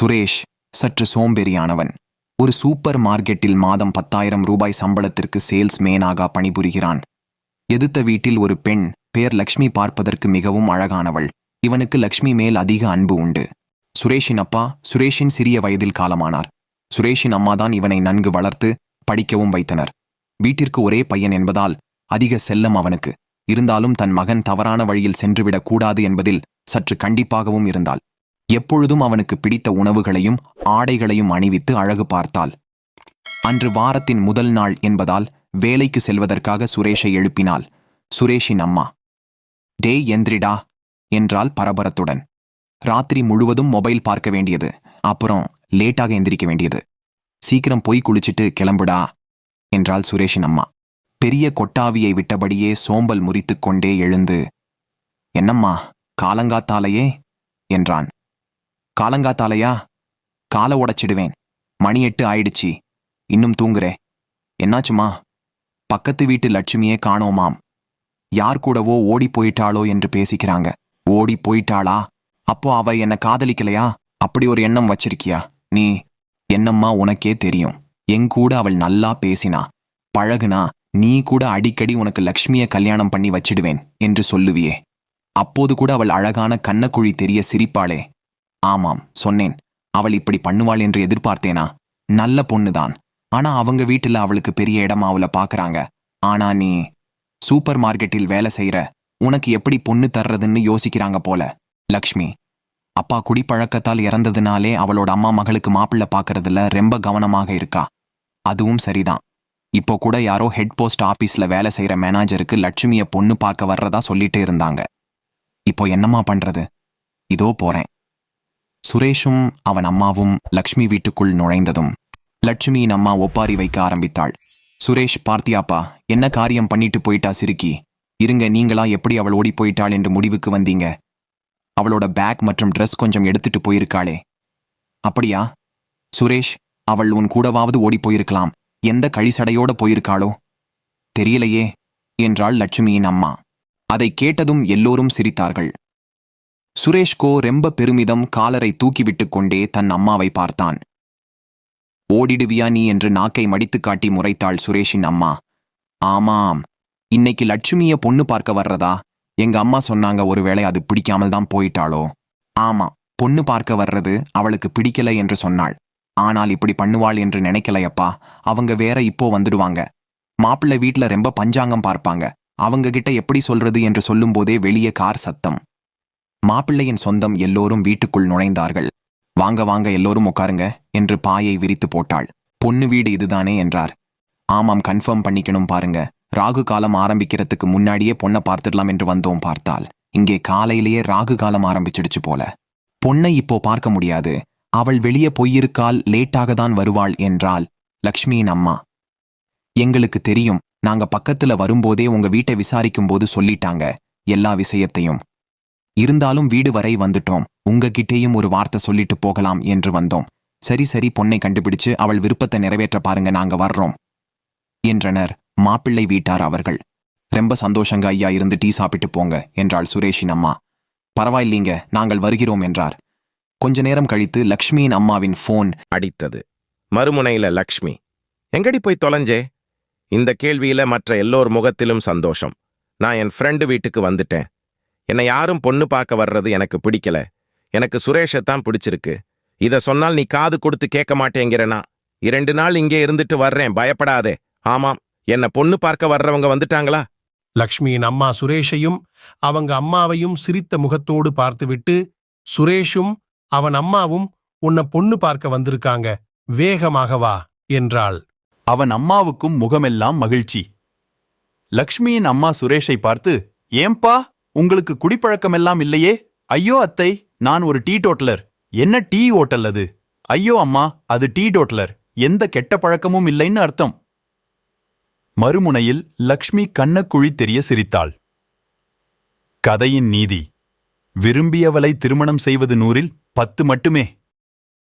சுரேஷ் சற்று சோம்பேறியானவன். ஒரு சூப்பர் மார்க்கெட்டில் மாதம் பத்தாயிரம் ரூபாய் சம்பளத்திற்கு சேல்ஸ் மேனாக பணிபுரிகிறான். எதிர்த்த வீட்டில் ஒரு பெண் பேர் லக்ஷ்மி பார்ப்பதற்கு மிகவும் அழகானவள். இவனுக்கு லக்ஷ்மி மேல் அதிக அன்பு உண்டு. சுரேஷின் அப்பா சுரேஷின் சிறிய வயதில் காலமானார். சுரேஷின் அம்மாதான் இவனை நன்கு வளர்த்து படிக்கவும் வைத்தனர். வீட்டிற்கு ஒரே பையன் என்பதால் அதிக செல்லம் அவனுக்கு. இருந்தாலும் தன் மகன் தவறான வழியில் சென்றுவிடக் கூடாது என்பதில் சற்று கண்டிப்பாகவும் இருந்தாள். எப்பொழுதும் அவனுக்கு பிடித்த உணவுகளையும் ஆடைகளையும் அணிவித்து அழகு பார்த்தாள். அன்று வாரத்தின் முதல் நாள் என்பதால் வேலைக்கு செல்வதற்காக சுரேஷை எழுப்பினாள். சுரேஷின் அம்மா டேய் எந்திரிடா என்றாள் பரபரத்துடன். ராத்திரி முழுவதும் மொபைல் பார்க்க வேண்டியது அப்புறம் லேட்டாக எந்திரிக்க வேண்டியது. சீக்கிரம் போய் குளிச்சிட்டு கிளம்புடா என்றாள் சுரேஷின் அம்மா. பெரிய கொட்டாவியை விட்டபடியே சோம்பல் முறித்துக்கொண்டே எழுந்து என்னம்மா காலங்காத்தாலையே? என்றான். காலங்காத்தாலையா? காலை உடைச்சிடுவேன். மணி எட்டு ஆயிடுச்சு. இன்னும் தூங்குறே என்னாச்சுமா? பக்கத்து வீட்டு லட்சுமியே காணோமாம். யார் கூடவோ ஓடி போயிட்டாளோ என்று பேசிக்கிறாங்க. ஓடி போயிட்டாளா? அப்போ அவ என்ன காதலிக்கலையா? அப்படி ஒரு எண்ணம் வச்சிருக்கியா? நீ என்னம்மா உனக்கே தெரியும். எங்கூட அவள் நல்லா பேசினா. பழகுனா நீ கூட அடிக்கடி உனக்கு லக்ஷ்மியை கல்யாணம் பண்ணி வச்சிடுவேன் என்று சொல்லுவியே. அப்போது கூட அவள் அழகான கண்ணக்குழி தெரிய சிரிப்பாளே. ஆமாம் சொன்னேன். அவள் இப்படி பண்ணுவாள் என்று எதிர்பார்த்தேனா? நல்ல பொண்ணுதான். ஆனா அவங்க வீட்டுல அவளுக்கு பெரிய இடமா அவளை பாக்குறாங்க. ஆனா நீ சூப்பர் மார்க்கெட்டில் வேலை செய்யற உனக்கு எப்படி பொண்ணு தர்றதுன்னு யோசிக்கிறாங்க போல. லக்ஷ்மி அப்பா குடிப்பழக்கத்தால் இறந்ததுனாலே அவளோட அம்மா மகளுக்கு மாப்பிள்ளை பார்க்கறதுல ரொம்ப கவனமாக இருக்கா? அதுவும் சரிதான். இப்போ கூட யாரோ ஹெட் போஸ்ட் ஆபீஸ்ல வேலை செய்யற மேனேஜருக்கு லட்சுமிய பொண்ணு பார்க்க வர்றதா சொல்லிட்டே இருந்தாங்க. இப்போ என்னம்மா பண்றது? இதோ போறேன். சுரேஷும் அவன் அம்மாவும் லக்ஷ்மி வீட்டுக்குள் நுழைந்ததும் லட்சுமியின் அம்மா ஒப்பாரி வைக்க ஆரம்பித்தாள். சுரேஷ் பார்த்தியாப்பா என்ன காரியம் பண்ணிட்டு போயிட்டா சிறுக்கி இருங்க நீங்களா எப்படி அவள் ஓடி போயிட்டாள் என்று முடிவுக்கு வந்தீங்க? அவளோட பேக் மற்றும் ட்ரெஸ் கொஞ்சம் எடுத்துட்டு போயிருக்காளே. அப்படியா? சுரேஷ் அவள் உன் கூடவாவது ஓடி போயிருக்கலாம். எந்த கழிசடையோட போயிருக்காளோ? தெரியலையே என்றாள் லட்சுமியின் அம்மா. அதை கேட்டதும் எல்லோரும் சிரித்தார்கள். சுரேஷ்கோ ரெம்ப பெருமிதம் காலரை தூக்கிவிட்டுக் கொண்டே தன் அம்மாவை பார்த்தான். ஓடிடுவியா நீ? என்று நாக்கை மடித்துக் காட்டி முறைத்தாள் சுரேஷின் அம்மா. ஆமாம். இன்னைக்கு லட்சுமிய பொண்ணு பார்க்க வர்றதா? எங்க அம்மா சொன்னாங்க ஒருவேளை அது பிடிக்காமல் தான் போயிட்டாளோ. ஆமா. பொண்ணு பார்க்க வர்றது அவளுக்கு பிடிக்கல என்று சொன்னாள். ஆனால் இப்படி பண்ணுவாள் என்று நினைக்கலையப்பா. அவங்க வேற இப்போ வந்துடுவாங்க. மாப்பிள்ளை வீட்ல ரொம்ப பஞ்சாங்கம் பார்ப்பாங்க. அவங்க கிட்ட எப்படி சொல்றது? என்று சொல்லும்போதே வெளியே கார் சத்தம். மாப்பிள்ளையின் சொந்தம் எல்லோரும் வீட்டுக்குள் நுழைந்தார்கள். வாங்க வாங்க எல்லோரும் உட்காருங்க என்று பாயை விரித்து போட்டாள். பொண்ணு வீடு இதுதானே என்றார். ஆமாம் கன்ஃபார்ம் பண்ணிக்கணும் பாருங்க. ராகு காலம் ஆரம்பிக்கிறதுக்கு முன்னாடியே பொண்ணை பார்த்துடலாம் என்று வந்தோம் பார்த்தால் இங்கே காலையிலேயே ராகு காலம் ஆரம்பிச்சிடுச்சு போல. பொண்ணை இப்போ பார்க்க முடியாது. அவள் வெளியே போயிருக்கால் லேட்டாக தான் வருவாள் என்றாள் லக்ஷ்மியின் அம்மா. எங்களுக்கு தெரியும். நாங்க பக்கத்துல வரும்போதே உங்க வீட்டை விசாரிக்கும் போது சொல்லிட்டாங்க. எல்லா விஷயத்தையும். இருந்தாலும் வீடு வரை வந்துட்டோம். உங்ககிட்டேயும் ஒரு வார்த்தை சொல்லிட்டு போகலாம் என்று வந்தோம். சரி சரி பொண்ணை கண்டுபிடிச்சு அவள் விருப்பத்தை நிறைவேற்ற பாருங்க நாங்க வர்றோம் என்றனர் மாப்பிள்ளை வீட்டார் அவர்கள். ரொம்ப சந்தோஷங்க ஐயா இருந்து டீ சாப்பிட்டு போங்க என்றாள் சுரேஷின் அம்மா. பரவாயில்லைங்க நாங்கள் வருகிறோம் என்றார். கொஞ்ச நேரம் கழித்து லக்ஷ்மியின் அம்மாவின் ஃபோன் அடித்தது. மறுமுனையில லக்ஷ்மி எங்கடி போய் தொலைஞ்சே? இந்த கேள்வியில மற்ற எல்லோர் முகத்திலும் சந்தோஷம். நான் என் ஃப்ரெண்டு வீட்டுக்கு வந்துட்டேன். என்னை யாரும் பொண்ணு பார்க்க வர்றது எனக்கு பிடிக்கல. எனக்கு சுரேஷைத்தான் பிடிச்சிருக்கு. இத சொன்னால் நீ காது கொடுத்து கேட்க மாட்டேங்கிறனா இரண்டு நாள் இங்கே இருந்துட்டு வர்றேன் பயப்படாதே. ஆமாம் என்ன பொண்ணு பார்க்க வர்றவங்க வந்துட்டாங்களா? லக்ஷ்மியின் அம்மா சுரேஷையும் அவங்க அம்மாவையும் சிரித்த முகத்தோடு பார்த்துவிட்டு சுரேஷும் அவன் அம்மாவும் உன்னை பொண்ணு பார்க்க வந்திருக்காங்க. வேகமாக வா என்றாள். அவன் அம்மாவுக்கும் முகமெல்லாம் மகிழ்ச்சி. லக்ஷ்மியின் அம்மா சுரேஷை பார்த்து ஏம்பா உங்களுக்கு குடிப்பழக்கமெல்லாம் இல்லையே? ஐயோ அத்தை நான் ஒரு டீ டோட்டலர். என்ன டீ ஓட்டல் அது? ஐயோ அம்மா அது டீ டோட்டலர். எந்த கெட்ட பழக்கமும் இல்லைன்னு அர்த்தம். மறுமுனையில் லக்ஷ்மி கண்ணக்குழி தெரிய சிரித்தாள். கதையின் நீதி. விரும்பியவளை திருமணம் செய்வது நூறில் பத்து மட்டுமே.